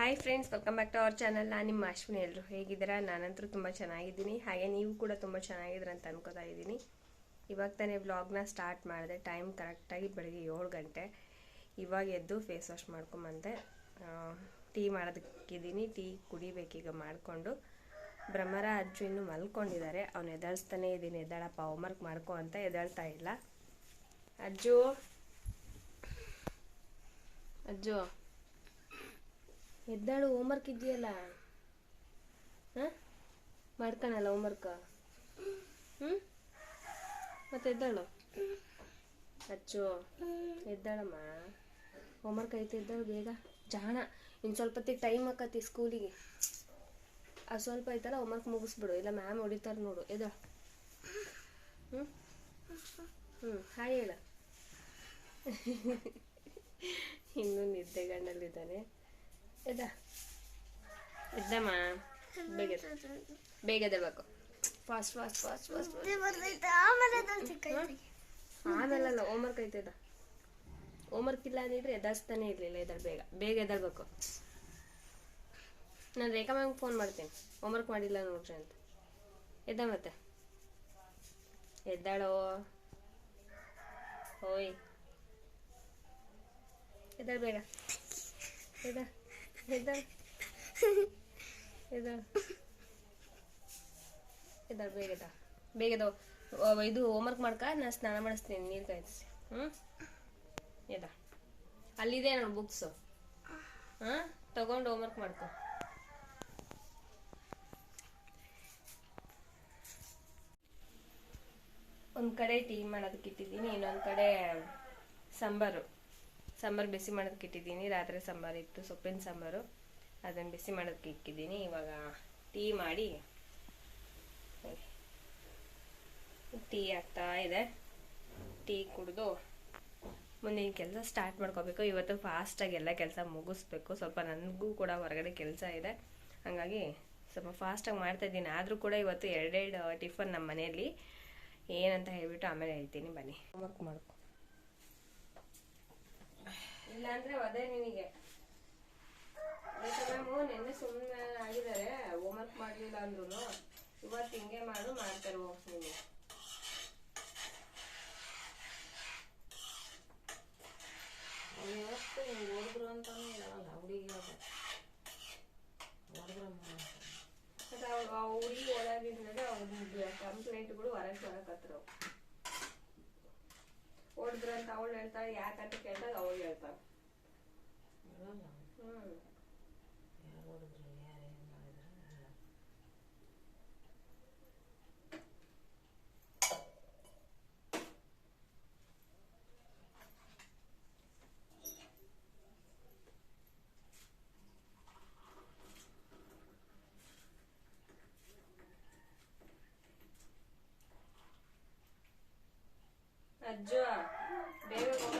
Hi friends welcome back to our channel ನಾನು ನಿಮ್ಮ ಅಶ್ವಿನಿ ಎಲ್ಲರೂ ಹೇಗಿದ್ದೀರಾ? ನಾನಂತರೂ ತುಂಬ ಚೆನ್ನಾಗಿದ್ದೀನಿ. ಹಾಗೆ ನೀವು ಕೂಡ ತುಂಬ ಚೆನ್ನಾಗಿದ್ದೀರ ಅಂತ ಅನ್ಕೋತಾ ಇದ್ದೀನಿ. ಇವಾಗ ತಾನೇ ವ್ಲಾಗ್ನ ಸ್ಟಾರ್ಟ್ ಮಾಡಿದೆ. ಟೈಮ್ ಕರೆಕ್ಟಾಗಿ ಬೆಳಗ್ಗೆ ಏಳು ಗಂಟೆ. ಇವಾಗ ಎದ್ದು ಫೇಸ್ ವಾಶ್ ಮಾಡ್ಕೊಂಬಂದೆ. ಟೀ ಮಾಡೋದಕ್ಕಿದ್ದೀನಿ. ಟೀ ಕುಡಿಬೇಕೀಗ ಮಾಡಿಕೊಂಡು. ಭ್ರಮರ ಅಜ್ಜು ಇನ್ನೂ ಮಲ್ಕೊಂಡಿದ್ದಾರೆ. ಅವನು ಎದಾಳಿಸ್ತಾನೆ ಇದ್ದೀನಿ. ಎದ್ದಾಳಪ್ಪ ಹೋಮ್ವರ್ಕ್ ಮಾಡ್ಕೊ ಅಂತ ಎದಾಳ್ತಾ ಇಲ್ಲ. ಅಜ್ಜು. ಅಜ್ಜು. ಎದ್ದಾಳು ಹೋಮ್ವರ್ಕ್ ಇದೆಯಲ್ಲ ಹಾಂ? ಮಾಡ್ಕೊಳಲ್ಲ ಹೋಮ್ವರ್ಕ ಹ್ಞೂ ಮತ್ತೆ ಎದ್ದಾಳು? ಅಚ್ಚು, ಎದ್ದಾಳಮ್ಮ. ಹೋಮ್ವರ್ಕ್ ಐತೆ ಎದ್ದಾಳು ಬೇಗ. ಜಾಣ, ಇನ್ನು ಸ್ವಲ್ಪ ಹೊತ್ತಿಗೆ ಟೈಮ್ ಆಕತಿ ಸ್ಕೂಲಿಗೆ ಆ ಸ್ವಲ್ಪ ಐತಲ್ಲ ಹೋಮ್ವರ್ಕ್ ಮುಗಿಸ್ಬಿಡು. ಇಲ್ಲ ಮ್ಯಾಮ್ ಹೊಡಿತಾರೆ ನೋಡು. ಎದ್ದಾಳು. ಹ್ಞೂ ಹಾಯ್ ಹೇಳ. ಇನ್ನೂ ನಿದ್ದೆಗಣ್ಣಲ್ಲಿದ್ದಾನೆ. ಎದ್ದ ಎದ್ದಮ್ಮ ಬೇಗ. ಬೇಗ fast fast fast fast fast. ಆಮೇಲಲ್ಲ homework ಐತದ ಹೋಮ್ವರ್ಕ್ ಇಲ್ಲ ಅಂದಿದ್ರೆ ಎದ್ದಾಸ್ತಾನೆ ಇರಲಿಲ್ಲ ಎದ್ದಾಳ ಬೇಗ. ಬೇಗ ಎದ್ದಾಳ್ಬೇಕು ನಾನು ರೇಖಾ ಮ್ಯಾಮ್ ಫೋನ್ ಮಾಡ್ತೀನಿ. ಹೋಮ್ವರ್ಕ್ ಮಾಡಿಲ್ಲ ನೋಡ್ರಿ ಅಂತ. ಎದ್ದ ಮತ್ತೆ? ಎದ್ದಾಳೋ? ಓಯ್. ಎದ್ದಾಳ ಬೇಗ. ಎದ್ದ. ಎದ್ದಾಳ ಎದ್ದಾಳ ಎದ್ದಾಳ ಬೇಗ ಎದ್ದಾಳ ಬೇಗ ಇದು ಹೋಮ್ವರ್ಕ್ ಮಾಡ್ಕ ನಾನು ಸ್ನಾನ ಮಾಡಿಸ್ತೀನಿ, ನೀರು ಕಾಯಿಸಿ ಹ್ಞೂ ಎದ ಅಲ್ಲಿದೆ ನೋಡು ಬುಕ್ಸು ಹಾಂ? ತಗೊಂಡು ಹೋಮ್ವರ್ಕ್ ಮಾಡ್ಕೊ. ಒಂದು ಕಡೆ ಟೀ ಮಾಡೋದಕ್ಕೆ ಇಟ್ಟಿದ್ದೀನಿ, ಇನ್ನೊಂದು ಕಡೆ ಸಾಂಬಾರು. ಸಾಂಬಾರು ಬಿಸಿ ಮಾಡೋದಕ್ಕೆ ಇಟ್ಟಿದ್ದೀನಿ. ರಾತ್ರಿ ಸಾಂಬಾರು ಇತ್ತು, ಸೊಪ್ಪಿನ ಸಾಂಬಾರು. ಅದನ್ನು ಬಿಸಿ ಮಾಡೋದಕ್ಕೆ ಇಕ್ಕಿದ್ದೀನಿ. ಇವಾಗ ಟೀ ಮಾಡಿ ಟೀ ಆಗ್ತಾ ಇದೆ. ಟೀ ಕುಡಿದು ಮುಂದಿನ ಕೆಲಸ ಸ್ಟಾರ್ಟ್ ಮಾಡ್ಕೋಬೇಕು. ಇವತ್ತು ಫಾಸ್ಟಾಗಿ ಎಲ್ಲ ಕೆಲಸ ಮುಗಿಸ್ಬೇಕು. ಸ್ವಲ್ಪ ನನಗೂ ಕೂಡ ಹೊರಗಡೆ ಕೆಲಸ ಇದೆ. ಹಾಗಾಗಿ ಸ್ವಲ್ಪ ಫಾಸ್ಟಾಗಿ ಮಾಡ್ತಾ ಇದ್ದೀನಿ. ಆದರೂ ಕೂಡ ಇವತ್ತು ಎರಡೆರಡು ಟಿಫನ್ ನಮ್ಮ ಮನೆಯಲ್ಲಿ. ಏನಂತ ಹೇಳಿಬಿಟ್ಟು ಆಮೇಲೆ ಹೇಳ್ತೀನಿ. ಬನ್ನಿ. ಹೋಮ್ವರ್ಕ್ ಮಾಡ್ಕೊ. ಇಲ್ಲಾಂದ್ರೆ ಅದೇ ನಿನಗೆ. ನಿನ್ನೆ ಸುಮ್ಮನೆ ಆಗಿದ್ದಾರೆ, ಹೋಮ್ವರ್ಕ್ ಮಾಡಲಿಲ್ಲ ಅಂದ್ರು ಇವತ್ತು ಹಿಂಗೆ ಮಾಡು, ಮಾಡ್ತಾರೆ ಹೋಗಿ ನಿಮಗೆ ವ್ಯವಸ್ಥೆ ಹಿಂಗೆ ಹೊಡೆದ್ರು ಅಂತಾನೆ ಇರಲ್ಲ ಹುಡುಗಿ ಆ ಹುಡುಗಿ ಒಳಗಿದ್ಮೇಲೆ ಅವ್ರ ಕಂಪ್ಲೇಂಟ್ಗಳು ಹೊರಗೆ ಬರಕತ್ರ ಹೊಡೆದ್ರು ಅಂತ ಅವಳು ಹೇಳ್ತಾಳೆ ಯಾಕಂತ ಕೇಳಿದಾಗ ಅವಳು ಹೇಳ್ತಾಳೆ. ಹ್ಮ್ ಯಾರು ಹೊಡೆದ್ರು ಯಾರು ಏನು ಮಾಡಿದ್ರು ಇಲ್ಲ ಅಜ್ಜು ಬೇಗ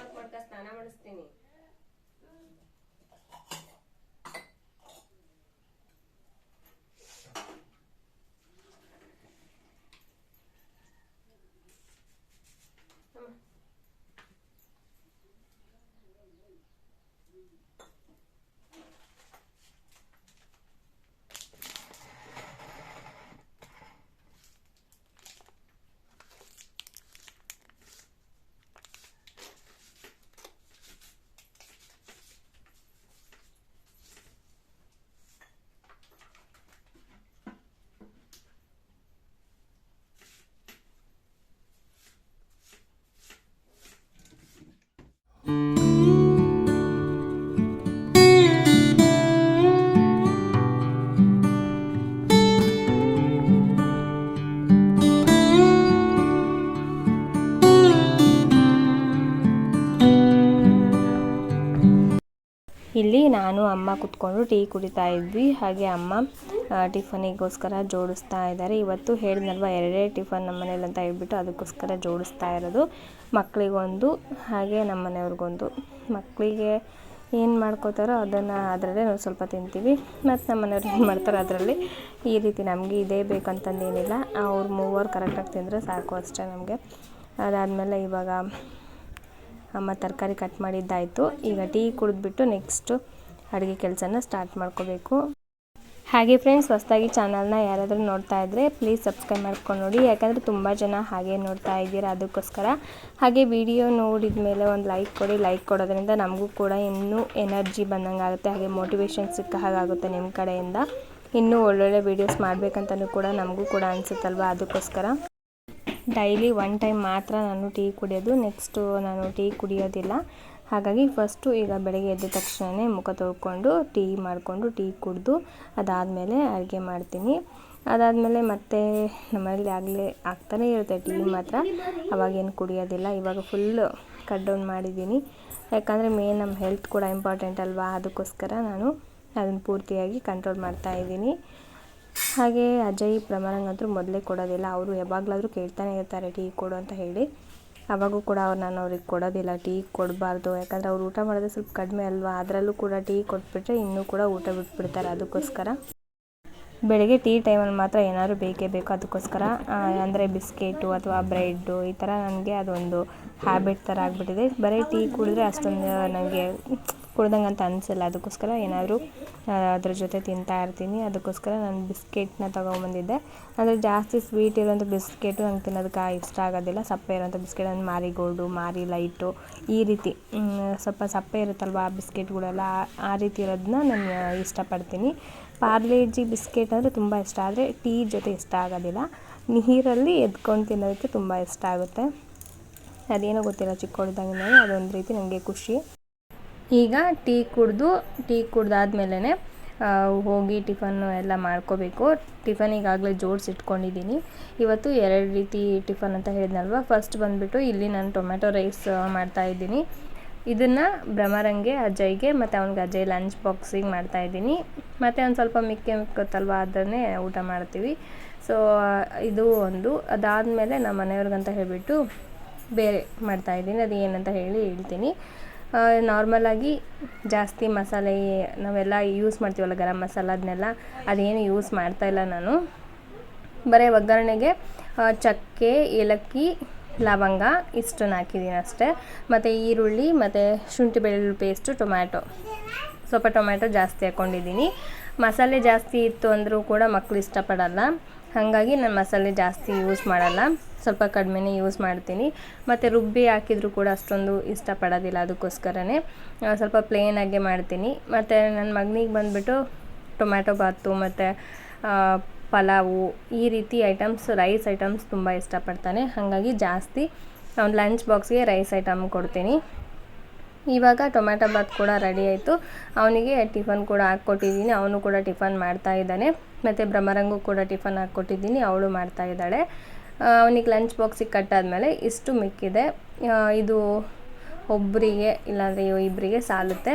ನಾನು, ಅಮ್ಮ ಕುತ್ಕೊಂಡು ಟೀ ಕುಡಿತಾ ಇದ್ವಿ. ಹಾಗೆ ಅಮ್ಮ ಟಿಫನಿಗೋಸ್ಕರ ಜೋಡಿಸ್ತಾ ಇದ್ದಾರೆ. ಇವತ್ತು ಹೇಳಿದ್ನಲ್ವ, ಎರಡೇ ಟಿಫನ್ ನಮ್ಮ ಮನೇಲಿ ಅಂತ ಹೇಳ್ಬಿಟ್ಟು ಅದಕ್ಕೋಸ್ಕರ ಜೋಡಿಸ್ತಾ ಇರೋದು. ಮಕ್ಕಳಿಗೊಂದು, ಹಾಗೆ ನಮ್ಮ ಮನೆಯವ್ರಿಗೊಂದು. ಮಕ್ಕಳಿಗೆ ಏನು ಮಾಡ್ಕೋತಾರೋ ಅದನ್ನು ಅದರಲ್ಲೇ ನಾವು ಸ್ವಲ್ಪ ತಿಂತೀವಿ. ಮತ್ತು ನಮ್ಮ ಮನೆಯವ್ರು ಏನು ಮಾಡ್ತಾರೆ ಅದರಲ್ಲಿ ಈ ರೀತಿ ನಮಗೆ ಇದೇ ಬೇಕಂತಂದೇನಿಲ್ಲ. ಅವ್ರು ಮೂವರು ಕರೆಕ್ಟಾಗಿ ತಿಂದರೆ ಸಾಕು ಅಷ್ಟೇ ನಮಗೆ. ಅದಾದಮೇಲೆ ಇವಾಗ ಅಮ್ಮ ತರಕಾರಿ ಕಟ್ ಮಾಡಿದ್ದಾಯಿತು. ಈಗ ಟೀ ಕುಡಿದ್ಬಿಟ್ಟು ನೆಕ್ಸ್ಟು ಅಡುಗೆ ಕೆಲಸನ ಸ್ಟಾರ್ಟ್ ಮಾಡ್ಕೋಬೇಕು. ಹಾಗೆ ಫ್ರೆಂಡ್ಸ್ ಹೊಸದಾಗಿ ಚಾನಲ್ನ ಯಾರಾದರೂ ನೋಡ್ತಾ ಇದ್ದರೆ ಪ್ಲೀಸ್ ಸಬ್ಸ್ಕ್ರೈಬ್ ಮಾಡ್ಕೊಂಡು ನೋಡಿ. ಯಾಕಂದರೆ ತುಂಬ ಜನ ಹಾಗೆ ನೋಡ್ತಾ ಇದ್ದೀರಾ ಅದಕ್ಕೋಸ್ಕರ. ಹಾಗೆ ವಿಡಿಯೋ ನೋಡಿದ ಮೇಲೆ ಒಂದು ಲೈಕ್ ಕೊಡಿ. ಲೈಕ್ ಕೊಡೋದ್ರಿಂದ ನಮಗೂ ಕೂಡ ಇನ್ನೂ ಎನರ್ಜಿ ಬಂದಂಗೆ ಆಗುತ್ತೆ ಹಾಗೆ ಮೋಟಿವೇಶನ್ ಸಿಕ್ಕ ಹಾಗಾಗುತ್ತೆ ನಿಮ್ಮ ಕಡೆಯಿಂದ. ಇನ್ನೂ ಒಳ್ಳೊಳ್ಳೆ ವೀಡಿಯೋಸ್ ಮಾಡಬೇಕಂತಲೂ ಕೂಡ ನಮಗೂ ಕೂಡ ಅನಿಸುತ್ತಲ್ವ ಅದಕ್ಕೋಸ್ಕರ. ಡೈಲಿ ಒನ್ ಟೈಮ್ ಮಾತ್ರ ನಾನು ಟೀ ಕುಡಿಯೋದು. ನೆಕ್ಸ್ಟು ನಾನು ಟೀ ಕುಡಿಯೋದಿಲ್ಲ. ಹಾಗಾಗಿ ಫಸ್ಟು ಈಗ ಬೆಳಗ್ಗೆ ಎದ್ದ ತಕ್ಷಣವೇ ಮುಖ ತೊಳ್ಕೊಂಡು ಟೀ ಮಾಡಿಕೊಂಡು ಟೀ ಕುಡಿದು ಅದಾದಮೇಲೆ ಅಡುಗೆ ಮಾಡ್ತೀನಿ. ಅದಾದಮೇಲೆ ಮತ್ತೆ ನಮ್ಮಲ್ಲಿ ಆಗಲೇ ಆಗ್ತಾನೇ ಇರುತ್ತೆ ಟೀ ಮಾತ್ರ. ಅವಾಗೇನು ಕುಡಿಯೋದಿಲ್ಲ, ಇವಾಗ ಫುಲ್ಲು ಕಟ್ ಡೌನ್ ಮಾಡಿದ್ದೀನಿ. ಯಾಕಂದರೆ ಮೇನ್ ನಮ್ಮ ಹೆಲ್ತ್ ಕೂಡ ಇಂಪಾರ್ಟೆಂಟ್ ಅಲ್ವಾ? ಅದಕ್ಕೋಸ್ಕರ ನಾನು ಅದನ್ನು ಪೂರ್ತಿಯಾಗಿ ಕಂಟ್ರೋಲ್ ಮಾಡ್ತಾ ಇದ್ದೀನಿ. ಹಾಗೆ ಅಜಯ್ ಪ್ರಮಾಣಂಗಂತೂ ಮೊದಲೇ ಕೊಡೋದಿಲ್ಲ. ಅವರು ಯಾವಾಗಲಾದರೂ ಕೇಳ್ತಾನೆ ಇರ್ತಾರೆ, ಟೀ ಕೊಡು ಅಂತ ಹೇಳಿ. ಅವಾಗೂ ಕೂಡ ನಾನು ಅವ್ರಿಗೆ ಕೊಡೋದಿಲ್ಲ, ಟೀ ಕೊಡಬಾರ್ದು. ಯಾಕಂದರೆ ಅವ್ರು ಊಟ ಮಾಡೋದು ಸ್ವಲ್ಪ ಕಡಿಮೆ ಅಲ್ವಾ? ಅದರಲ್ಲೂ ಕೂಡ ಟೀ ಕೊಟ್ಬಿಟ್ರೆ ಇನ್ನೂ ಕೂಡ ಊಟ ಬಿಟ್ಬಿಡ್ತಾರೆ ಅದಕ್ಕೋಸ್ಕರ. ಬೆಳಗ್ಗೆ ಟೀ ಟೈಮಲ್ಲಿ ಮಾತ್ರ ಏನಾದರೂ ಬೇಕೇ ಬೇಕು ಅದಕ್ಕೋಸ್ಕರ. ಅಂದರೆ ಬಿಸ್ಕೆಟು ಅಥವಾ ಬ್ರೆಡ್ಡು ಈ ಥರ ನನಗೆ ಅದೊಂದು ಹ್ಯಾಬಿಟ್ ಥರ ಆಗಿಬಿಟ್ಟಿದೆ. ಬರೀ ಟೀ ಕುಡಿದ್ರೆ ಅಷ್ಟೊಂದು ನನಗೆ ಕುಡ್ದಂಗೆ ಅಂತ ಅನಿಸಲ್ಲ. ಅದಕ್ಕೋಸ್ಕರ ಏನಾದರೂ ಅದ್ರ ಜೊತೆ ತಿಂತಾ ಇರ್ತೀನಿ. ಅದಕ್ಕೋಸ್ಕರ ನಾನು ಬಿಸ್ಕೆಟ್ನ ತೊಗೊಂಬಂದಿದ್ದೆ. ಅಂದರೆ ಜಾಸ್ತಿ ಸ್ವೀಟ್ ಇರೋಂಥ ಬಿಸ್ಕೆಟು ನಂಗೆ ತಿನ್ನೋದಕ್ಕೆ ಇಷ್ಟ ಆಗೋದಿಲ್ಲ. ಸಪ್ಪೆ ಇರೋಂಥ ಬಿಸ್ಕೆಟ್ ಮಾರಿ ಮಾರಿಗೋಲ್ಡು, ಮಾರಿ ಲೈಟು, ಈ ರೀತಿ. ಸ್ವಲ್ಪ ಸಪ್ಪೆ ಇರುತ್ತಲ್ವ ಆ ಬಿಸ್ಕೆಟ್ಗಳೆಲ್ಲ, ಆ ರೀತಿ ಇರೋದನ್ನ ನಾನು ಇಷ್ಟಪಡ್ತೀನಿ. ಪಾರ್ಲೇಜಿ ಬಿಸ್ಕೆಟ್ ಅಂದರೆ ತುಂಬ ಇಷ್ಟ. ಆದರೆ ಟೀ ಜೊತೆ ಇಷ್ಟ ಆಗೋದಿಲ್ಲ. ನೀರಲ್ಲಿ ಎದ್ಕೊಂಡು ತಿನ್ನೋದಕ್ಕೆ ತುಂಬ ಇಷ್ಟ ಆಗುತ್ತೆ. ಅದೇನೋ ಗೊತ್ತಿಲ್ಲ ಚಿಕ್ಕವಳಿದ್ದಂಗೆ ಅದೊಂದು ರೀತಿ ನನಗೆ ಖುಷಿ. ಈಗ ಟೀ ಕುಡಿದು, ಟೀ ಕುಡ್ದಾದ್ಮೇಲೆ ಹೋಗಿ ಟಿಫನ್ನು ಎಲ್ಲ ಮಾಡ್ಕೋಬೇಕು. ಟಿಫನ್ ಈಗಾಗಲೇ ಜೋಡಿಸಿಟ್ಕೊಂಡಿದ್ದೀನಿ ಇವತ್ತು ಎರಡು ರೀತಿ ಟಿಫನ್ ಅಂತ ಹೇಳಿದ್ನಲ್ವ? ಫಸ್ಟ್ ಬಂದುಬಿಟ್ಟು ಇಲ್ಲಿ ನಾನು ಟೊಮೆಟೊ ರೈಸ್ ಮಾಡ್ತಾಯಿದ್ದೀನಿ ಇದನ್ನು ಭ್ರಮರಂಗೆ ಅಜಯ್ಗೆ ಮತ್ತು ಅವ್ನಿಗೆ ಅಜಯ್ ಲಂಚ್ ಬಾಕ್ಸಿಗೆ ಮಾಡ್ತಾಯಿದ್ದೀನಿ ಮತ್ತು ಒಂದು ಸ್ವಲ್ಪ ಮಿಕ್ಕಿ ಮಿಕ್ಕತ್ತಲ್ವ ಅದನ್ನೇ ಊಟ ಮಾಡ್ತೀವಿ. ಸೊ ಇದು ಒಂದು. ಅದಾದಮೇಲೆ ನಮ್ಮ ಮನೆಯವ್ರಿಗಂತ ಹೇಳಿಬಿಟ್ಟು ಬೇರೆ ಮಾಡ್ತಾಯಿದ್ದೀನಿ ಅದು ಏನಂತ ಹೇಳಿ ಹೇಳ್ತೀನಿ. ನಾರ್ಮಲಾಗಿ ಜಾಸ್ತಿ ಮಸಾಲೆ ನಾವೆಲ್ಲ ಯೂಸ್ ಮಾಡ್ತೀವಲ್ಲ ಗರಂ ಮಸಾಲ ಅದನ್ನೆಲ್ಲ ಅದೇನು ಯೂಸ್ ಮಾಡ್ತಾಯಿಲ್ಲ ನಾನು. ಬರೀ ಒಗ್ಗರಣೆಗೆ ಚಕ್ಕೆ, ಏಲಕ್ಕಿ, ಲವಂಗ ಇಷ್ಟನ್ನು ಹಾಕಿದ್ದೀನಿ ಅಷ್ಟೇ. ಮತ್ತು ಈರುಳ್ಳಿ, ಮತ್ತು ಶುಂಠಿ ಬೆಳ್ಳುಳ್ಳಿ ಪೇಸ್ಟು ಟೊಮ್ಯಾಟೊ ಸ್ವಲ್ಪ ಟೊಮ್ಯಾಟೊ ಜಾಸ್ತಿ ಹಾಕ್ಕೊಂಡಿದ್ದೀನಿ ಮಸಾಲೆ ಜಾಸ್ತಿ ಇತ್ತು ಅಂದರೂ ಕೂಡ ಮಕ್ಕಳು ಇಷ್ಟಪಡಲ್ಲ. ಹಾಗಾಗಿ ನಾನು ಮಸಾಲೆ ಜಾಸ್ತಿ ಯೂಸ್ ಮಾಡಲ್ಲ. ಸ್ವಲ್ಪ ಕಡಿಮೆನೇ ಯೂಸ್ ಮಾಡ್ತೀನಿ. ಮತ್ತು ರುಬ್ಬಿ ಹಾಕಿದರೂ ಕೂಡ ಅಷ್ಟೊಂದು ಇಷ್ಟಪಡೋದಿಲ್ಲ ಅದಕ್ಕೋಸ್ಕರನೇ. ಸ್ವಲ್ಪ ಪ್ಲೇನಾಗೆ ಮಾಡ್ತೀನಿ. ಮತ್ತು ನನ್ನ ಮಗನಿಗೆ ಬಂದುಬಿಟ್ಟು ಟೊಮ್ಯಾಟೊ ಬಾತು ಮತ್ತು ಪಲಾವು ಈ ರೀತಿ ಐಟಮ್ಸ್ ರೈಸ್ ಐಟಮ್ಸ್ ತುಂಬ ಇಷ್ಟಪಡ್ತಾನೆ. ಹಾಗಾಗಿ ಜಾಸ್ತಿ ಅವ್ನು ಲಂಚ್ ಬಾಕ್ಸ್ಗೆ ರೈಸ್ ಐಟಮ್ ಕೊಡ್ತೀನಿ. ಇವಾಗ ಟೊಮ್ಯಾಟೊ ಬಾತ್ ಕೂಡ ರೆಡಿ ಆಯಿತು. ಅವನಿಗೆ ಟಿಫನ್ ಕೂಡ ಹಾಕ್ಕೊಟ್ಟಿದ್ದೀನಿ. ಅವನು ಕೂಡ ಟಿಫನ್ ಮಾಡ್ತಾ ಇದ್ದಾನೆ. ಮತ್ತು ಬ್ರಹ್ಮರಂಗು ಕೂಡ ಟಿಫನ್ ಹಾಕ್ಕೊಟ್ಟಿದ್ದೀನಿ. ಅವಳು ಮಾಡ್ತಾ ಇದ್ದಾಳೆ. ಅವನಿಗೆ ಲಂಚ್ ಬಾಕ್ಸಿಗೆ ಕಟ್ಟಾದಮೇಲೆ ಇಷ್ಟು ಮಿಕ್ಕಿದೆ. ಇದು ಒಬ್ಬರಿಗೆ ಇಲ್ಲಾಂದರೆ ಇಬ್ಬರಿಗೆ ಸಾಲುತ್ತೆ.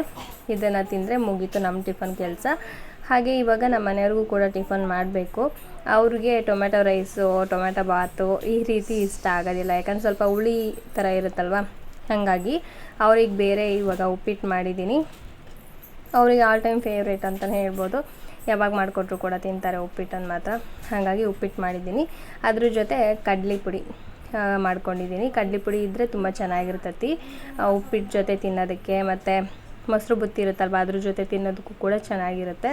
ಇದನ್ನು ತಿಂದರೆ ಮುಗೀತು ನಮ್ಮ ಟಿಫನ್ ಕೆಲಸ. ಹಾಗೆ ಇವಾಗ ನಮ್ಮ ಮನೆಯವ್ರಿಗೂ ಕೂಡ ಟಿಫನ್ ಮಾಡಬೇಕು. ಅವ್ರಿಗೆ ಟೊಮೆಟೊ ರೈಸು ಟೊಮೆಟೊ ಬಾತು ಈ ರೀತಿ ಇಷ್ಟ ಆಗೋದಿಲ್ಲ. ಯಾಕಂದ್ರೆ ಸ್ವಲ್ಪ ಹುಳಿ ಥರ ಇರುತ್ತಲ್ವ? ಹಾಗಾಗಿ ಅವ್ರಿಗೆ ಬೇರೆ ಇವಾಗ ಉಪ್ಪಿಟ್ಟು ಮಾಡಿದ್ದೀನಿ. ಅವ್ರಿಗೆ ಆಲ್ ಟೈಮ್ ಫೇವ್ರೇಟ್ ಅಂತಲೇ ಹೇಳ್ಬೋದು. ಯಾವಾಗ ಮಾಡಿಕೊಟ್ರು ಕೂಡ ತಿಂತಾರೆ ಉಪ್ಪಿಟ್ಟನ್ನು ಮಾತ್ರ. ಹಾಗಾಗಿ ಉಪ್ಪಿಟ್ಟು ಮಾಡಿದ್ದೀನಿ. ಅದ್ರ ಜೊತೆ ಕಡ್ಲಿ ಪುಡಿ ಮಾಡ್ಕೊಂಡಿದ್ದೀನಿ. ಕಡ್ಲಿ ಪುಡಿ ಇದ್ದರೆ ತುಂಬ ಚೆನ್ನಾಗಿರ್ತೈತಿ. ಉಪ್ಪಿಟ್ಟು ಜೊತೆ ತಿನ್ನೋದಕ್ಕೆ ಮತ್ತು ಮೊಸರು ಬುತ್ತಿ ಇರುತ್ತಲ್ವ, ಅದ್ರ ಜೊತೆ ತಿನ್ನೋದಕ್ಕೂ ಕೂಡ ಚೆನ್ನಾಗಿರುತ್ತೆ.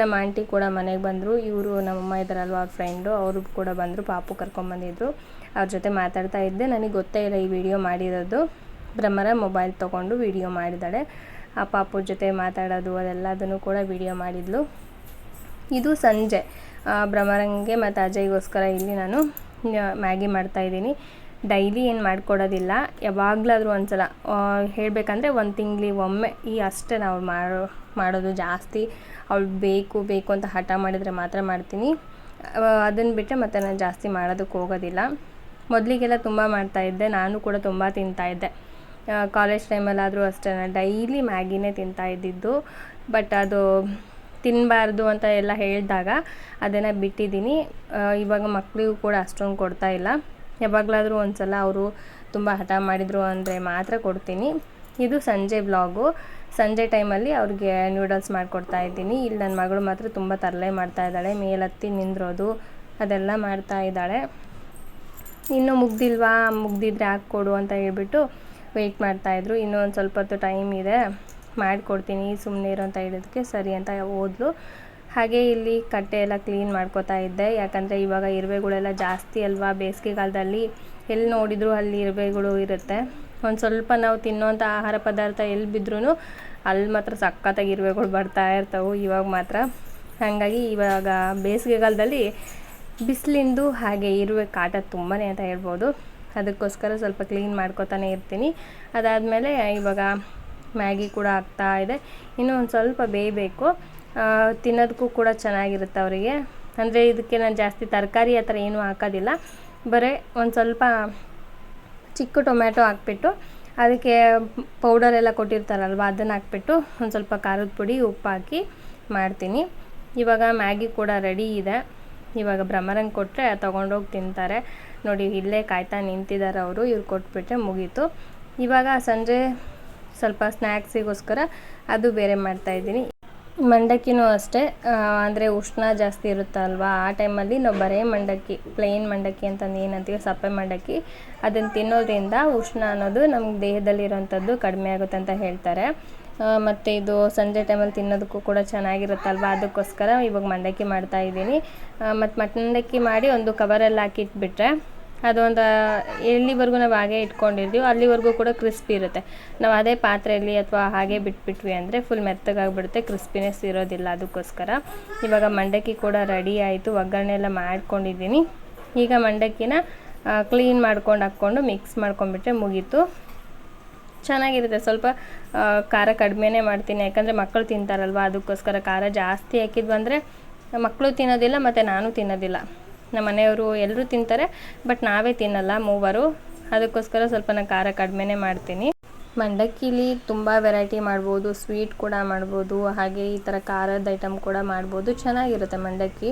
ನಮ್ಮ ಆಂಟಿ ಕೂಡ ಮನೆಗೆ ಬಂದರು, ಇವರು ನಮ್ಮಮ್ಮ ಇದ್ದಾರಲ್ವ ಅವ್ರ ಫ್ರೆಂಡು ಅವರು ಕೂಡ ಬಂದರು, ಪಾಪು ಕರ್ಕೊಂಬಂದಿದ್ರು ಅವ್ರ ಜೊತೆ ಮಾತಾಡ್ತಾ ಇದ್ದೆ. ನನಗೆ ಗೊತ್ತೇ ಇಲ್ಲ ಈ ವಿಡಿಯೋ ಮಾಡಿರೋದು. ಭ್ರಮರ ಮೊಬೈಲ್ ತೊಗೊಂಡು ವಿಡಿಯೋ ಮಾಡಿದ್ದಾಳೆ ಆ ಪಾಪು ಜೊತೆ ಮಾತಾಡೋದು, ಅದೆಲ್ಲದನ್ನು ಕೂಡ ವಿಡಿಯೋ ಮಾಡಿದ್ಲು. ಇದು ಸಂಜೆ. ಭ್ರಮರಂಗೆ ಮತ್ತು ಅಜಯ್ಗೋಸ್ಕರ ಇಲ್ಲಿ ನಾನು ಮ್ಯಾಗಿ ಮಾಡ್ತಾಯಿದ್ದೀನಿ ಡೈಲಿ ಏನು ಮಾಡಿಕೊಡೋದಿಲ್ಲ. ಯಾವಾಗಲಾದರೂ ಒಂದು ಸಲ ಹೇಳಬೇಕಂದ್ರೆ ಒಂದು ತಿಂಗಳಿ ಒಮ್ಮೆ ಈ ಅಷ್ಟೇ ನಾವು ಮಾಡೋ, ಮಾಡೋದು ಜಾಸ್ತಿ. ಅವಳು ಬೇಕು ಬೇಕು ಅಂತ ಹಠ ಮಾಡಿದರೆ ಮಾತ್ರ ಮಾಡ್ತೀನಿ. ಅದನ್ನು ಬಿಟ್ಟರೆ ಮತ್ತೆ ನಾನು ಜಾಸ್ತಿ ಮಾಡೋದಕ್ಕೆ ಹೋಗೋದಿಲ್ಲ. ಮೊದಲಿಗೆಲ್ಲ ತುಂಬ ಮಾಡ್ತಾಯಿದ್ದೆ ನಾನು ಕೂಡ ತುಂಬ ತಿಂತಾಯಿದ್ದೆ ಕಾಲೇಜ್ ಟೈಮಲ್ಲಾದರೂ ಅಷ್ಟೇ. ಡೈಲಿ ಮ್ಯಾಗಿನೇ ತಿಂತಾ ಇದ್ದಿದ್ದು. ಬಟ್ ಅದು ತಿನ್ನಬಾರ್ದು ಅಂತ ಎಲ್ಲ ಹೇಳಿದಾಗ ಅದನ್ನು ಬಿಟ್ಟಿದ್ದೀನಿ. ಇವಾಗ ಮಕ್ಕಳಿಗೂ ಕೂಡ ಅಷ್ಟೊಂದು ಕೊಡ್ತಾ ಇಲ್ಲ. ಯಾವಾಗಲಾದರೂ ಒಂದು ಸಲ ಅವರು ತುಂಬ ಹಠ ಮಾಡಿದರು ಅಂದರೆ ಮಾತ್ರ ಕೊಡ್ತೀನಿ. ಇದು ಸಂಜೆ ಬ್ಲಾಗು ಸಂಜೆ ಟೈಮಲ್ಲಿ ಅವ್ರಿಗೆ ನ್ಯೂಡಲ್ಸ್ ಮಾಡಿಕೊಡ್ತಾ ಇದ್ದೀನಿ. ಇಲ್ಲಿ ನನ್ನ ಮಗಳು ಮಾತ್ರ ತುಂಬ ತರಲೆ ಮಾಡ್ತಾ ಇದ್ದಾಳೆ. ಮೇಲತ್ತಿ ನಿಂದ್ರೋದು ಅದೆಲ್ಲ ಮಾಡ್ತಾ ಇದ್ದಾಳೆ. ಇನ್ನೂ ಮುಗ್ದಿಲ್ವಾ? ಮುಗ್ದಿದ್ರೆ ಹಾಕ್ಕೊಡು ಅಂತ ಹೇಳ್ಬಿಟ್ಟು ವೆಯ್ಟ್ ಮಾಡ್ತಾಯಿದ್ರು ಇನ್ನೂ ಒಂದು ಸ್ವಲ್ಪ ಹೊತ್ತು ಟೈಮ್ ಇದೆ. ಮಾಡಿಕೊಡ್ತೀನಿ ಸುಮ್ಮನೆ ಇರು ಅಂತ ಹೇಳಿದಕ್ಕೆ ಸರಿ ಅಂತ ಓದ್ಲು ಹಾಗೆ ಇಲ್ಲಿ ಕಟ್ಟೆ ಎಲ್ಲ ಕ್ಲೀನ್ ಮಾಡ್ಕೋತಾ ಇದ್ದೆ. ಯಾಕಂದರೆ ಇವಾಗ ಇರುವೆಗಳೆಲ್ಲ ಜಾಸ್ತಿ ಅಲ್ವಾ? ಬೇಸಿಗೆಗಾಲದಲ್ಲಿ ಎಲ್ಲಿ ನೋಡಿದರೂ ಅಲ್ಲಿ ಇರುವೆಗಳು ಇರುತ್ತೆ. ಒಂದು ಸ್ವಲ್ಪ ನಾವು ತಿನ್ನೋಂಥ ಆಹಾರ ಪದಾರ್ಥ ಎಲ್ಲಿ ಬಿದ್ರೂ ಅಲ್ಲಿ ಮಾತ್ರ ಸಖತ್ತಾಗಿ ಇರುವೆಗಳು ಬರ್ತಾ ಇರ್ತವೆ. ಇವಾಗ ಮಾತ್ರ. ಹಾಗಾಗಿ ಇವಾಗ ಬೇಸಿಗೆಗಾಲದಲ್ಲಿ ಬಿಸಿಲಿಂದು ಹಾಗೆ ಇರುವೆ ಕಾಟ ತುಂಬಾ ಅಂತ ಹೇಳ್ಬೋದು. ಅದಕ್ಕೋಸ್ಕರ ಸ್ವಲ್ಪ ಕ್ಲೀನ್ ಮಾಡ್ಕೊತಾನೆ ಇರ್ತೀನಿ. ಅದಾದಮೇಲೆ ಇವಾಗ ಮ್ಯಾಗಿ ಕೂಡ ಆಗ್ತಾ ಇದೆ. ಇನ್ನೂ ಒಂದು ಸ್ವಲ್ಪ ಬೇಯಬೇಕು. ತಿನ್ನೋದಕ್ಕೂ ಕೂಡ ಚೆನ್ನಾಗಿರುತ್ತೆ ಅವರಿಗೆ. ಅಂದರೆ ಇದಕ್ಕೆ ನಾನು ಜಾಸ್ತಿ ತರಕಾರಿ ಆ ಥರ ಏನೂ ಹಾಕೋದಿಲ್ಲ. ಬರೀ ಒಂದು ಸ್ವಲ್ಪ ಚಿಕ್ಕ ಟೊಮ್ಯಾಟೊ ಹಾಕ್ಬಿಟ್ಟು ಅದಕ್ಕೆ ಪೌಡರ್ ಎಲ್ಲ ಕೊಟ್ಟಿರ್ತಾರಲ್ವ, ಅದನ್ನು ಹಾಕ್ಬಿಟ್ಟು ಒಂದು ಸ್ವಲ್ಪ ಖಾರದ ಪುಡಿ ಉಪ್ಪು ಹಾಕಿ ಮಾಡ್ತೀನಿ. ಇವಾಗ ಮ್ಯಾಗಿ ಕೂಡ ರೆಡಿ ಇದೆ. ಇವಾಗ ಭ್ರಮರಂಗೆ ಕೊಟ್ಟರೆ ತೊಗೊಂಡೋಗಿ ತಿಂತಾರೆ. ನೋಡಿ, ಇಲ್ಲೇ ಕಾಯ್ತಾ ನಿಂತಿದ್ದಾರೆ ಅವರು, ಇವ್ರು ಕೊಟ್ಬಿಟ್ರೆ ಮುಗೀತು. ಇವಾಗ ಸಂಜೆ ಸ್ವಲ್ಪ ಸ್ನ್ಯಾಕ್ಸಿಗೋಸ್ಕರ ಅದು ಬೇರೆ ಮಾಡ್ತಾಯಿದ್ದೀನಿ ಮಂಡಕ್ಕಿನೂ ಅಷ್ಟೇ ಅಂದರೆ ಉಷ್ಣ ಜಾಸ್ತಿ ಇರುತ್ತಲ್ವಾ ಆ ಟೈಮಲ್ಲಿ ನಾವು ಬರೇ ಮಂಡಕ್ಕಿ ಪ್ಲೇನ್ ಮಂಡಕ್ಕಿ ಅಂತಂದು ಏನಂತೀವಿ ಸಪ್ಪೆ ಮಂಡಕ್ಕಿ. ಅದನ್ನು ತಿನ್ನೋದ್ರಿಂದ ಉಷ್ಣ ಅನ್ನೋದು ನಮ್ಮ ದೇಹದಲ್ಲಿರೋಂಥದ್ದು ಕಡಿಮೆ ಆಗುತ್ತೆ ಅಂತ ಹೇಳ್ತಾರೆ. ಮತ್ತು ಇದು ಸಂಜೆ ಟೈಮಲ್ಲಿ ತಿನ್ನೋದಕ್ಕೂ ಕೂಡ ಚೆನ್ನಾಗಿರುತ್ತಲ್ವ? ಅದಕ್ಕೋಸ್ಕರ ಇವಾಗ ಮಂಡಕ್ಕಿ ಮಾಡ್ತಾ ಇದ್ದೀನಿ. ಮತ್ತು ಮಂಡಕ್ಕಿ ಮಾಡಿ ಒಂದು ಕವರಲ್ಲಿ ಹಾಕಿಟ್ಬಿಟ್ರೆ ಅದೊಂದು ಎಲ್ಲಿವರೆಗೂ ನಾವು ಹಾಗೆ ಇಟ್ಕೊಂಡಿರ್ತೀವಿ ಅಲ್ಲಿವರೆಗೂ ಕೂಡ ಕ್ರಿಸ್ಪಿ ಇರುತ್ತೆ. ನಾವು ಅದೇ ಪಾತ್ರೆಯಲ್ಲಿ ಅಥವಾ ಹಾಗೆ ಬಿಟ್ಬಿಟ್ವಿ ಅಂದರೆ ಫುಲ್ ಮೆತ್ತಗಾಗ್ಬಿಡುತ್ತೆ ಕ್ರಿಸ್ಪಿನೆಸ್ ಇರೋದಿಲ್ಲ ಅದಕ್ಕೋಸ್ಕರ. ಇವಾಗ ಮಂಡಕ್ಕಿ ಕೂಡ ರೆಡಿ ಆಯಿತು, ಒಗ್ಗರಣೆ ಎಲ್ಲ ಮಾಡ್ಕೊಂಡಿದ್ದೀನಿ. ಈಗ ಮಂಡಕ್ಕಿನ ಕ್ಲೀನ್ ಮಾಡ್ಕೊಂಡು ಹಾಕ್ಕೊಂಡು ಮಿಕ್ಸ್ ಮಾಡ್ಕೊಂಡ್ಬಿಟ್ರೆ ಮುಗೀತು. ಚೆನ್ನಾಗಿರುತ್ತೆ. ಸ್ವಲ್ಪ ಖಾರ ಕಡಿಮೆನೇ ಮಾಡ್ತೀನಿ. ಯಾಕಂದರೆ ಮಕ್ಕಳು ತಿಂತಾರಲ್ವ, ಅದಕ್ಕೋಸ್ಕರ ಖಾರ ಜಾಸ್ತಿ ಹಾಕಿದ್ವು ಅಂದರೆ ಮಕ್ಕಳು ತಿನ್ನೋದಿಲ್ಲ ಮತ್ತು ನಾನು ತಿನ್ನೋದಿಲ್ಲ. ನಮ್ಮ ಮನೆಯವರು ಎಲ್ಲರೂ ತಿಂತಾರೆ, ಬಟ್ ನಾವೇ ತಿನ್ನಲ್ಲ ಮೂವರು. ಅದಕ್ಕೋಸ್ಕರ ಸ್ವಲ್ಪ ನಾನು ಖಾರ ಕಡಿಮೆನೇ ಮಾಡ್ತೀನಿ. ಮಂಡಕ್ಕಿಲಿ ತುಂಬ ವೆರೈಟಿ ಮಾಡ್ಬೋದು ಸ್ವೀಟ್ ಕೂಡ ಮಾಡ್ಬೋದು, ಹಾಗೆ ಈ ಥರ ಖಾರದ ಐಟಮ್ ಕೂಡ ಮಾಡ್ಬೋದು, ಚೆನ್ನಾಗಿರುತ್ತೆ ಮಂಡಕ್ಕಿ.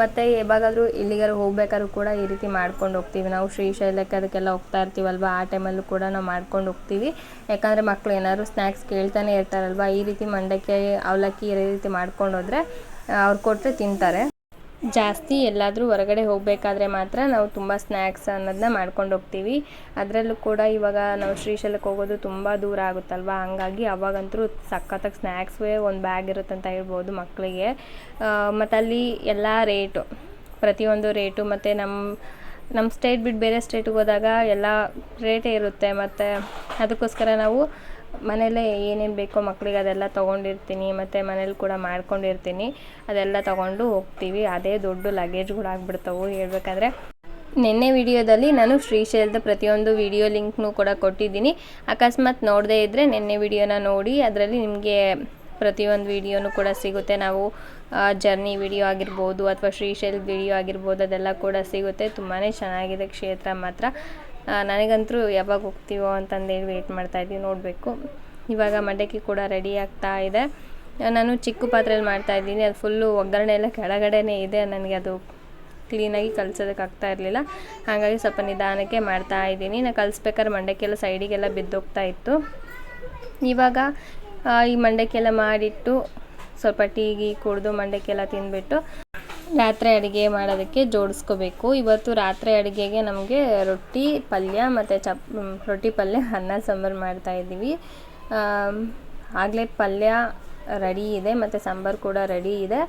ಮತ್ತು ಯಾವಾಗಾದರೂ ಎಲ್ಲಿಗಾರು ಹೋಗ್ಬೇಕಾದ್ರೂ ಕೂಡ ಈ ರೀತಿ ಮಾಡ್ಕೊಂಡು ಹೋಗ್ತೀವಿ. ನಾವು ಶ್ರೀಶೈಲಕ್ಕೆ ಅದಕ್ಕೆಲ್ಲ ಹೋಗ್ತಾ ಇರ್ತೀವಲ್ವ, ಆ ಟೈಮಲ್ಲೂ ಕೂಡ ನಾವು ಮಾಡ್ಕೊಂಡು ಹೋಗ್ತೀವಿ. ಯಾಕಂದರೆ ಮಕ್ಕಳು ಏನಾದ್ರು ಸ್ನ್ಯಾಕ್ಸ್ ಕೇಳ್ತಾನೆ ಇರ್ತಾರಲ್ವ, ಈ ರೀತಿ ಮಂಡಕ್ಕಿ, ಅವಲಕ್ಕಿ ಈ ರೀತಿ ಮಾಡ್ಕೊಂಡು ಹೋದರೆ, ಅವ್ರು ಕೊಟ್ಟರೆ ತಿಂತಾರೆ. ಜಾಸ್ತಿ ಎಲ್ಲಾದರೂ ಹೊರಗಡೆ ಹೋಗಬೇಕಾದ್ರೆ ಮಾತ್ರ ನಾವು ತುಂಬ ಸ್ನ್ಯಾಕ್ಸ್ ಅನ್ನೋದನ್ನ ಮಾಡ್ಕೊಂಡು ಹೋಗ್ತೀವಿ. ಅದರಲ್ಲೂ ಕೂಡ ಇವಾಗ ನಾವು ಶ್ರೀಶೈಲಕ್ಕೆ ಹೋಗೋದು ತುಂಬ ದೂರ ಆಗುತ್ತಲ್ವ? ಹಂಗಾಗಿ ಅವಾಗಂತೂ ಸಖತ್ತಾಗಿ ಸ್ನ್ಯಾಕ್ಸ್ವೇ ಒಂದು ಬ್ಯಾಗ್ ಇರುತ್ತಂತ ಹೇಳ್ಬೋದು ಮಕ್ಕಳಿಗೆ ಮತ್ತು ಅಲ್ಲಿ ಎಲ್ಲ ರೇಟು ಪ್ರತಿಯೊಂದು ರೇಟು ಮತ್ತು ನಮ್ಮ ನಮ್ಮ ಸ್ಟೇಟ್ ಬಿಟ್ಟು ಬೇರೆ ಸ್ಟೇಟಿಗೆ ಹೋದಾಗ ಎಲ್ಲ ರೇಟೇ ಇರುತ್ತೆ. ಮತ್ತು ಅದಕ್ಕೋಸ್ಕರ ನಾವು ಮನೆಯಲ್ಲೇ ಏನೇನು ಬೇಕೋ ಮಕ್ಕಳಿಗೆ ಅದೆಲ್ಲ ತೊಗೊಂಡಿರ್ತೀನಿ, ಮತ್ತು ಮನೇಲಿ ಕೂಡ ಮಾಡ್ಕೊಂಡಿರ್ತೀನಿ. ಅದೆಲ್ಲ ತೊಗೊಂಡು ಹೋಗ್ತೀವಿ. ಅದೇ ದೊಡ್ಡ ಲಗೇಜ್ಗಳು ಆಗ್ಬಿಡ್ತವೆ ಹೇಳ್ಬೇಕಾದ್ರೆ. ನಿನ್ನೆ ವಿಡಿಯೋದಲ್ಲಿ ನಾನು ಶ್ರೀಶೈಲದ ಪ್ರತಿಯೊಂದು ವಿಡಿಯೋ ಲಿಂಕ್ನು ಕೂಡ ಕೊಟ್ಟಿದ್ದೀನಿ. ಅಕಸ್ಮಾತ್ ನೋಡದೇ ಇದ್ದರೆ ನಿನ್ನೆ ವಿಡಿಯೋನ ನೋಡಿ, ಅದರಲ್ಲಿ ನಿಮಗೆ ಪ್ರತಿಯೊಂದು ವಿಡಿಯೋನು ಕೂಡ ಸಿಗುತ್ತೆ. ನಾವು ಜರ್ನಿ ವಿಡಿಯೋ ಆಗಿರ್ಬೋದು ಅಥವಾ ಶ್ರೀಶೈಲ್ ವಿಡಿಯೋ ಆಗಿರ್ಬೋದು, ಅದೆಲ್ಲ ಕೂಡ ಸಿಗುತ್ತೆ. ತುಂಬಾ ಚೆನ್ನಾಗಿದೆ ಕ್ಷೇತ್ರ ಮಾತ್ರ. ನನಗಂತೂ ಯಾವಾಗ ಹೋಗ್ತೀವೋ ಅಂತಂದೇಳಿ ವೆಯ್ಟ್ ಮಾಡ್ತಾಯಿದ್ವಿ ನೋಡಬೇಕು. ಇವಾಗ ಮಂಡಕ್ಕಿ ಕೂಡ ರೆಡಿ ಆಗ್ತಾ ಇದೆ. ನಾನು ಚಿಕ್ಕ ಪಾತ್ರೆಯಲ್ಲಿ ಮಾಡ್ತಾ ಇದ್ದೀನಿ, ಅದು ಫುಲ್ಲು ಒಗ್ಗರಣೆ ಎಲ್ಲ ಕೆಳಗಡೆನೇ ಇದೆ, ನನಗೆ ಅದು ಕ್ಲೀನಾಗಿ ಕಲ್ಸೋದಕ್ಕೆ ಆಗ್ತಾ ಇರಲಿಲ್ಲ. ಹಾಗಾಗಿ ಸ್ವಲ್ಪ ನಿಧಾನಕ್ಕೆ ಮಾಡ್ತಾ ಇದ್ದೀನಿ. ನಾನು ಕಲಿಸ್ಬೇಕಾದ್ರೆ ಮಂಡಕ್ಕಿ ಎಲ್ಲ ಸೈಡಿಗೆಲ್ಲ ಬಿದ್ದೋಗ್ತಾ ಇತ್ತು. ಇವಾಗ ಈ ಮಂಡಕ್ಕಿ ಎಲ್ಲ ಮಾಡಿಟ್ಟು ಸ್ವಲ್ಪ ಟೀಗಿ ಕುಡಿದು ಮಂಡಕ್ಕಿ ಎಲ್ಲ ತಿಂದ್ಬಿಟ್ಟು ರಾತ್ರಿ ಅಡುಗೆ ಮಾಡೋದಕ್ಕೆ ಜೋಡಿಸ್ಕೋಬೇಕು. ಇವತ್ತು ರಾತ್ರಿ ಅಡುಗೆಗೆ ನಮಗೆ ರೊಟ್ಟಿ ಪಲ್ಯ ಮತ್ತು ಚಪ್ ರೊಟ್ಟಿ ಪಲ್ಯ, ಅನ್ನ, ಸಾಂಬಾರು ಮಾಡ್ತಾ ಇದ್ದೀವಿ. ಆಗಲೇ ಪಲ್ಯ ರೆಡಿ ಇದೆ ಮತ್ತು ಸಾಂಬಾರು ಕೂಡ ರೆಡಿ ಇದೆ.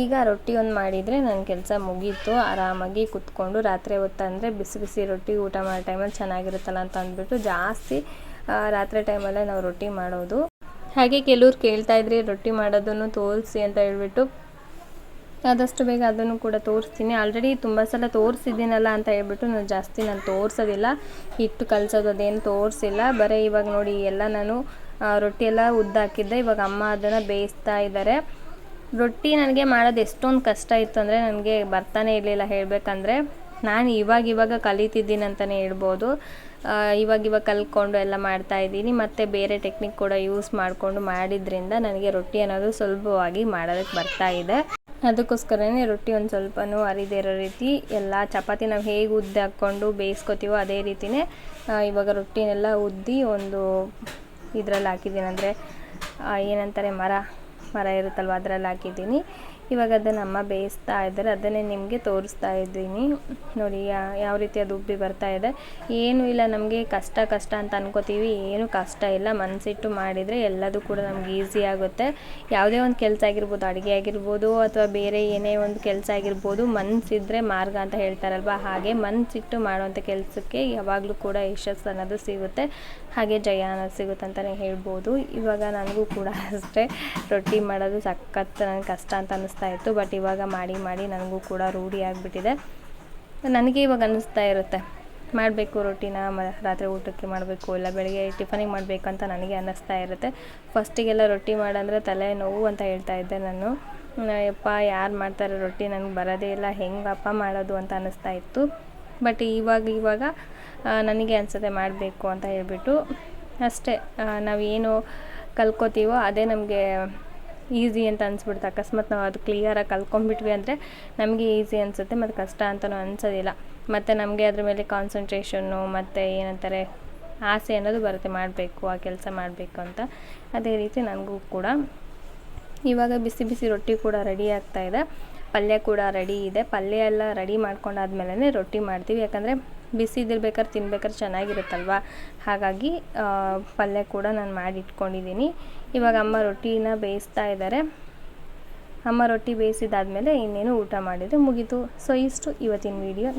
ಈಗ ರೊಟ್ಟಿ ಒಂದು ಮಾಡಿದರೆ ನನ್ನ ಕೆಲಸ ಮುಗೀತು. ಆರಾಮಾಗಿ ಕುತ್ಕೊಂಡು ರಾತ್ರಿ ಹೊತ್ತಂದರೆ ಬಿಸಿ ಬಿಸಿ ರೊಟ್ಟಿ ಊಟ ಮಾಡೋ ಟೈಮಲ್ಲಿ ಚೆನ್ನಾಗಿರುತ್ತಲ್ಲ ಅಂತ ಅಂದ್ಬಿಟ್ಟು ಜಾಸ್ತಿ ರಾತ್ರಿ ಟೈಮಲ್ಲೇ ನಾವು ರೊಟ್ಟಿ ಮಾಡೋದು. ಹಾಗೆ ಕೆಲವ್ರು ಕೇಳ್ತಾಯಿದ್ರಿ ರೊಟ್ಟಿ ಮಾಡೋದನ್ನು ತೋರಿಸಿ ಅಂತ ಹೇಳ್ಬಿಟ್ಟು ಆದಷ್ಟು ಬೇಗ ಅದನ್ನು ಕೂಡ ತೋರಿಸ್ತೀನಿ. ಆಲ್ರೆಡಿ ತುಂಬ ಸಲ ತೋರಿಸಿದ್ದೀನಲ್ಲ ಅಂತ ಹೇಳ್ಬಿಟ್ಟು ನಾನು ಜಾಸ್ತಿ ನಾನು ತೋರಿಸೋದಿಲ್ಲ. ಹಿಟ್ಟು ಕಲಿಸೋದು ಅದೇನು ತೋರಿಸಿಲ್ಲ. ಬರೀ ಇವಾಗ ನೋಡಿ ಎಲ್ಲ ನಾನು ರೊಟ್ಟಿ ಎಲ್ಲ ಉದ್ದಾಕಿದ್ದೆ. ಇವಾಗ ಅಮ್ಮ ಅದನ್ನು ಬೇಯಿಸ್ತಾ ಇದ್ದಾರೆ. ರೊಟ್ಟಿ ನನಗೆ ಮಾಡೋದು ಎಷ್ಟೊಂದು ಕಷ್ಟ ಇತ್ತು ಅಂದರೆ ನನಗೆ ಬರ್ತಾನೆ ಇರಲಿಲ್ಲ ಹೇಳಬೇಕಂದ್ರೆ. ನಾನು ಇವಾಗ ಇವಾಗ ಕಲಿತಿದ್ದೀನಿ ಅಂತಲೇ ಹೇಳ್ಬೋದು. ಇವಾಗ ಇವಾಗ ಕಲ್ತ್ಕೊಂಡು ಎಲ್ಲ ಮಾಡ್ತಾ ಇದ್ದೀನಿ. ಮತ್ತು ಬೇರೆ ಟೆಕ್ನಿಕ್ ಕೂಡ ಯೂಸ್ ಮಾಡಿಕೊಂಡು ಮಾಡಿದ್ರಿಂದ ನನಗೆ ರೊಟ್ಟಿ ಅನ್ನೋದು ಸುಲಭವಾಗಿ ಮಾಡೋದಕ್ಕೆ ಬರ್ತಾ ಇದೆ. ಅದಕ್ಕೋಸ್ಕರನೇ ರೊಟ್ಟಿ ಒಂದು ಸ್ವಲ್ಪನೂ ಅರಿದಿರೋ ರೀತಿ ಎಲ್ಲ ಚಪಾತಿ ನಾವು ಹೇಗೆ ಉದ್ದಿ ಹಾಕ್ಕೊಂಡು ಬೇಯಿಸ್ಕೊತೀವೋ ಅದೇ ರೀತಿಯೇ ಇವಾಗ ರೊಟ್ಟಿನೆಲ್ಲ ಉದ್ದಿ ಒಂದು ಇದರಲ್ಲಿ ಹಾಕಿದ್ದೀನಿ. ಅಂದರೆ ಏನಂತಾರೆ ಮರ ಮರ ಇರುತ್ತಲ್ವ ಅದರಲ್ಲಿ ಹಾಕಿದ್ದೀನಿ. ಇವಾಗ ಅದನ್ನು ಅಮ್ಮ ಬೇಯಿಸ್ತಾ ಇದ್ದಾರೆ, ಅದನ್ನೇ ನಿಮಗೆ ತೋರಿಸ್ತಾ ಇದ್ದೀನಿ. ನೋಡಿ ಯಾವ ರೀತಿ ಅದು ಉಬ್ಬಿ ಬರ್ತಾ ಇದೆ. ಏನೂ ಇಲ್ಲ, ನಮಗೆ ಕಷ್ಟ ಕಷ್ಟ ಅಂತ ಅನ್ಕೋತೀವಿ. ಏನು ಕಷ್ಟ ಇಲ್ಲ. ಮನಸ್ಸಿಟ್ಟು ಮಾಡಿದರೆ ಎಲ್ಲದೂ ಕೂಡ ನಮ್ಗೆ ಈಸಿ ಆಗುತ್ತೆ. ಯಾವುದೇ ಒಂದು ಕೆಲಸ ಆಗಿರ್ಬೋದು, ಅಡುಗೆ ಆಗಿರ್ಬೋದು, ಅಥವಾ ಬೇರೆ ಏನೇ ಒಂದು ಕೆಲಸ ಆಗಿರ್ಬೋದು ಮನಸ್ಸಿದ್ರೆ ಮಾರ್ಗ ಅಂತ ಹೇಳ್ತಾರಲ್ವ? ಹಾಗೆ ಮನಸ್ಸಿಟ್ಟು ಮಾಡುವಂಥ ಕೆಲಸಕ್ಕೆ ಯಾವಾಗಲೂ ಕೂಡ ಯಶಸ್ಸು ಅನ್ನೋದು ಸಿಗುತ್ತೆ. ಹಾಗೆ ಜಯ ಅನ್ನೋದು ಸಿಗುತ್ತೆ ಅಂತಲೇ ಹೇಳ್ಬೋದು. ಇವಾಗ ನನಗೂ ಕೂಡ ಅಷ್ಟೇ. ರೊಟ್ಟಿ ಮಾಡೋದು ಸಖತ್ ನನಗೆ ಕಷ್ಟ ಅಂತ ಅನ್ನಿಸ್ತಾ ಇತ್ತು ಬಟ್ ಇವಾಗ ಮಾಡಿ ಮಾಡಿ ನನಗೂ ಕೂಡ ರೂಢಿ ಆಗಿಬಿಟ್ಟಿದೆ. ನನಗೆ ಇವಾಗ ಅನ್ನಿಸ್ತಾ ಇರುತ್ತೆ. ಮಾಡಬೇಕು ರೊಟ್ಟಿನ ಮ, ರಾತ್ರಿ ಊಟಕ್ಕೆ ಮಾಡಬೇಕು, ಇಲ್ಲ ಬೆಳಗ್ಗೆ ಟಿಫನಿಗೆ ಮಾಡಬೇಕು ಅಂತ ನನಗೆ ಅನ್ನಿಸ್ತಾ ಇರುತ್ತೆ. ಫಸ್ಟಿಗೆಲ್ಲ ರೊಟ್ಟಿ ಮಾಡಂದರೆ ತಲೆ ನೋವು ಅಂತ ಹೇಳ್ತಾ ಇದ್ದೆ ನಾನು. ಯಪ್ಪ, ಯಾರು ಮಾಡ್ತಾರೆ ರೊಟ್ಟಿ? ನನಗೆ ಬರೋದೇ ಇಲ್ಲ ಹೆಂಗಪ್ಪ ಮಾಡೋದು ಅಂತ ಅನ್ನಿಸ್ತಾ ಇತ್ತು. ಬಟ್ ಇವಾಗ ಇವಾಗ ನನಗೆ ಅನಿಸುತ್ತೆ ಮಾಡಬೇಕು ಅಂತ ಹೇಳ್ಬಿಟ್ಟು, ಅಷ್ಟೇ. ನಾವೇನು ಕಲ್ಕೋತೀವೋ ಅದೇ ನಮಗೆ ಈಸಿ ಅಂತ ಅನಿಸ್ಬಿಡುತ್ತೆ ಅಕಸ್ಮಾತ್ ನಾವು ಅದು ಕ್ಲಿಯರಾಗಿ ಕಲ್ತ್ಕೊಂಡ್ಬಿಟ್ವಿ ಅಂದರೆ ನಮಗೆ ಈಸಿ ಅನಿಸುತ್ತೆ, ಮತ್ತು ಕಷ್ಟ ಅಂತಲೂ ಅನಿಸೋದಿಲ್ಲ. ಮತ್ತು ನಮಗೆ ಅದ್ರ ಮೇಲೆ ಕಾನ್ಸಂಟ್ರೇಷನ್ನು ಮತ್ತು ಏನಂತಾರೆ ಆಸೆ ಅನ್ನೋದು ಬರುತ್ತೆ, ಮಾಡಬೇಕು, ಆ ಕೆಲಸ ಮಾಡಬೇಕು ಅಂತ. ಅದೇ ರೀತಿ ನನಗೂ ಕೂಡ. ಇವಾಗ ಬಿಸಿ ಬಿಸಿ ರೊಟ್ಟಿ ಕೂಡ ರೆಡಿ ಆಗ್ತಾ ಇದೆ. ಪಲ್ಯ ಕೂಡ ರೆಡಿ ಇದೆ. ಪಲ್ಯ ಎಲ್ಲ ರೆಡಿ ಮಾಡ್ಕೊಂಡಾದ್ಮೇಲೆ ರೊಟ್ಟಿ ಮಾಡ್ತೀವಿ. ಯಾಕಂದರೆ ಬಿಸಿ ಇದ್ದಿರ್ಬೇಕಾದ್ರೆ ತಿನ್ಬೇಕಾದ್ರೆ ಚೆನ್ನಾಗಿರುತ್ತಲ್ವ? ಹಾಗಾಗಿ ಪಲ್ಯ ಕೂಡ ನಾನು ಮಾಡಿ ಇಟ್ಕೊಂಡಿದ್ದೀನಿ ಇವಾಗ ಅಮ್ಮ ರೊಟ್ಟಿನ ಬೇಯಿಸ್ತಾ ಇದ್ದಾರೆ ಅಮ್ಮ ರೊಟ್ಟಿ ಬೇಯಿಸಿದಾದ್ಮೇಲೆ ಇನ್ನೇನು ಊಟ ಮಾಡಿದರೆ ಮುಗೀತು. ಸೊ ಇಷ್ಟು ಇವತ್ತಿನ ವಿಡಿಯೋ